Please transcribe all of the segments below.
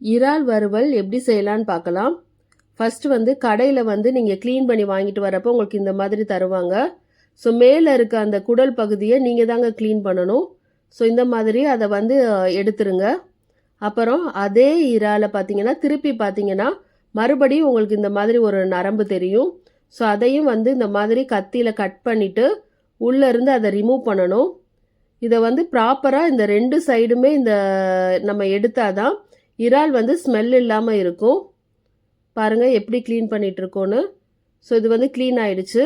இறால் வறுவல் எப்படி செய்யலான்னு பார்க்கலாம். ஃபர்ஸ்ட் வந்து கடையில் வந்து நீங்கள் க்ளீன் பண்ணி வாங்கிட்டு வரப்போ உங்களுக்கு இந்த மாதிரி தருவாங்க. ஸோ மேலே இருக்க அந்த குடல் பகுதியை நீங்கள் தாங்க க்ளீன் பண்ணணும். ஸோ இந்த மாதிரி அதை வந்து எடுத்துருங்க. அப்புறம் அதே இறாலை பார்த்தீங்கன்னா திருப்பி பார்த்தீங்கன்னா மறுபடியும் உங்களுக்கு இந்த மாதிரி ஒரு நரம்பு தெரியும். ஸோ அதையும் வந்து இந்த மாதிரி கத்தியில் கட் பண்ணிவிட்டு உள்ளேருந்து அதை ரிமூவ் பண்ணணும். இதை வந்து ப்ராப்பராக இந்த ரெண்டு சைடுமே இந்த நம்ம எடுத்தாதான் இறால் வந்து ஸ்மெல் இல்லாமல் இருக்கும். பாருங்கள் எப்படி க்ளீன் பண்ணிகிட்ருக்கோன்னு ஸோ இது வந்து க்ளீன் ஆயிடுச்சு.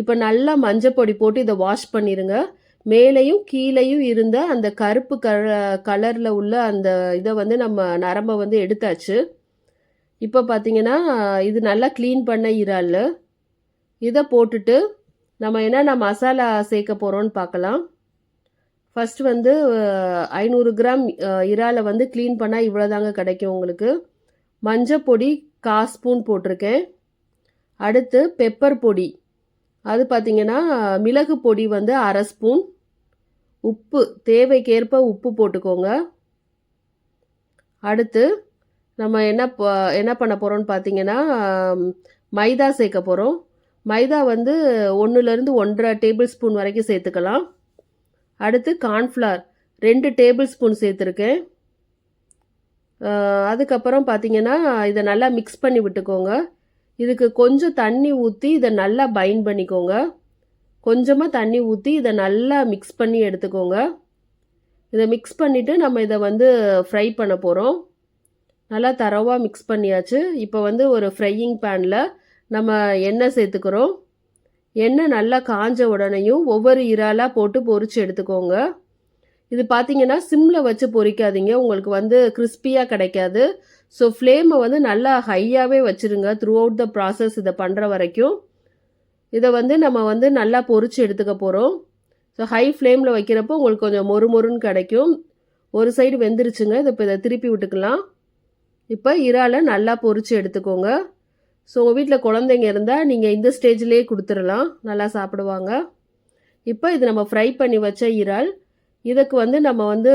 இப்போ நல்லா மஞ்சள் பொடி போட்டு இதை வாஷ் பண்ணிடுங்க மேலேயும் கீழேயும் இருந்த அந்த கருப்பு கல கலரில் உள்ள அந்த இதை வந்து நம்ம நரம்பை வந்து எடுத்தாச்சு. இப்போ பார்த்தீங்கன்னா இது நல்லா க்ளீன் பண்ண இறால். இதை போட்டுட்டு நம்ம என்னென்ன மசாலா சேர்க்க போகிறோன்னு பார்க்கலாம். ஃபஸ்ட்டு வந்து ஐநூறு கிராம் இறாலை வந்து க்ளீன் பண்ணால் இவ்வளோதாங்க கிடைக்கும் உங்களுக்கு. மஞ்சள் பொடி கா ஸ்பூன் போட்டிருக்கேன். அடுத்து பெப்பர் பொடி. அது பார்த்தீங்கன்னா மிளகு பொடி வந்து அரை ஸ்பூன். உப்பு தேவைக்கேற்ப உப்பு போட்டுக்கோங்க. அடுத்து நம்ம என்ன ப- என்ன பண்ண போகிறோம்னு பார்த்தீங்கன்னா மைதா சேர்க்க போகிறோம் மைதா வந்து ஒன்றுலேருந்து ஒன்றரை டேபிள் ஸ்பூன் வரைக்கும் சேர்த்துக்கலாம். அடுத்து கார்ன்ஃப்ளார் ரெண்டு டேபிள் ஸ்பூன் சேர்த்துருக்கேன். அதுக்கப்புறம் பார்த்தீங்கன்னா இதை நல்லா மிக்ஸ் பண்ணி விட்டுக்கோங்க. இதுக்கு கொஞ்சம் தண்ணி ஊற்றி இதை நல்லா பைண்ட் பண்ணிக்கோங்க. கொஞ்சமாக தண்ணி ஊற்றி இதை நல்லா மிக்ஸ் பண்ணி எடுத்துக்கோங்க. இதை மிக்ஸ் பண்ணிவிட்டு நம்ம இதை வந்து ஃப்ரை பண்ண போகிறோம் நல்லா தரவாக மிக்ஸ் பண்ணியாச்சு. இப்போ வந்து ஒரு ஃப்ரையிங் பேனில் நம்ம எண்ணெய் சேர்த்துக்கிறோம். எண்ணெய் நல்லா காஞ்ச உடனேயும் ஒவ்வொரு இறாலாக போட்டு பொறிச்சு எடுத்துக்கோங்க. இது பார்த்தீங்கன்னா சிம்மில் வச்சு பொறிக்காதீங்க உங்களுக்கு வந்து கிறிஸ்பியாக கிடைக்காது. ஸோ ஃப்ளேமை வந்து நல்லா ஹையாகவே வச்சுருங்க த்ரூ அவுட் த ப்ராசஸ் இதை பண்ணுற வரைக்கும். இதை வந்து நம்ம வந்து நல்லா பொறிச்சு எடுத்துக்க போகிறோம் ஸோ ஹை ஃப்ளேமில் வைக்கிறப்போ உங்களுக்கு கொஞ்சம் மொறு மொறுன்னு கிடைக்கும். ஒரு சைடு வெந்துருச்சுங்க. இதை இப்போ இதை திருப்பி விட்டுக்கலாம். இப்போ இறாலை நல்லா பொறிச்சு எடுத்துக்கோங்க. ஸோ உங்கள் வீட்டில் குழந்தைங்க இருந்தால் நீங்கள் இந்த ஸ்டேஜ்லேயே கொடுத்துடலாம் நல்லா சாப்பிடுவாங்க. இப்போ இது நம்ம ஃப்ரை பண்ணி வச்ச இறால். இதுக்கு வந்து நம்ம வந்து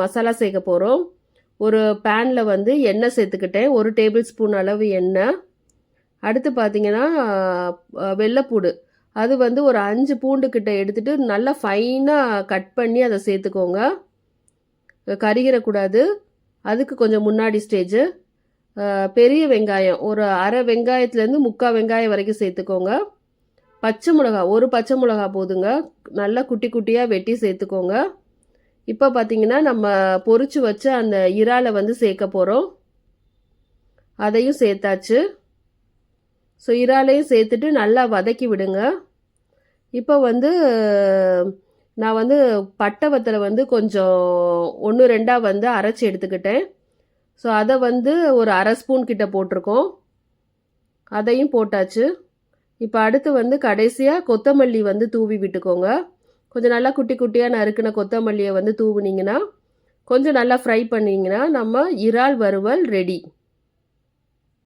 மசாலா சேர்க்க போகிறோம் ஒரு பேனில் வந்து எண்ணெய் சேர்த்துக்கிட்டேன். ஒரு டேபிள் ஸ்பூன் அளவு எண்ணெய். அடுத்து பார்த்தீங்கன்னா வெள்ளைப்பூடு. அது வந்து ஒரு அஞ்சு பூண்டு கிட்ட நல்லா ஃபைனாக கட் பண்ணி அதை சேர்த்துக்கோங்க. கருகிடக்கூடாது அதுக்கு கொஞ்சம் முன்னாடி ஸ்டேஜு பெரிய வெங்காயம். ஒரு அரை வெங்காயத்துலேருந்து முக்கால் வெங்காயம் வரைக்கும் சேர்த்துக்கோங்க. பச்சை மிளகா ஒரு பச்சை மிளகா போதுங்க. நல்லா குட்டி குட்டியாக வெட்டி சேர்த்துக்கோங்க. இப்போ பார்த்தீங்கன்னா நம்ம பொறிச்சு வச்ச அந்த இறாலை வந்து சேர்க்க போகிறோம் அதையும் சேர்த்தாச்சு. ஸோ இறாலையும் சேர்த்துட்டு நல்லா வதக்கி விடுங்க. இப்போ வந்து நான் வந்து பட்டை வத்தலை வந்து கொஞ்சம் ஒன்று ரெண்டாக வந்து அரைச்சி எடுத்துக்கிட்டேன். ஸோ அதை வந்து ஒரு அரை ஸ்பூன் கிட்ட போட்டிருக்கோம். அதையும் போட்டாச்சு. இப்போ அடுத்து வந்து கடைசியாக கொத்தமல்லி வந்து தூவி விட்டுக்கோங்க. கொஞ்சம் நல்லா குட்டி குட்டியாக நறுக்கின கொத்தமல்லியை வந்து தூவுனீங்கன்னா கொஞ்சம் நல்லா ஃப்ரை பண்ணிங்கன்னா நம்ம இறால் வறுவல் ரெடி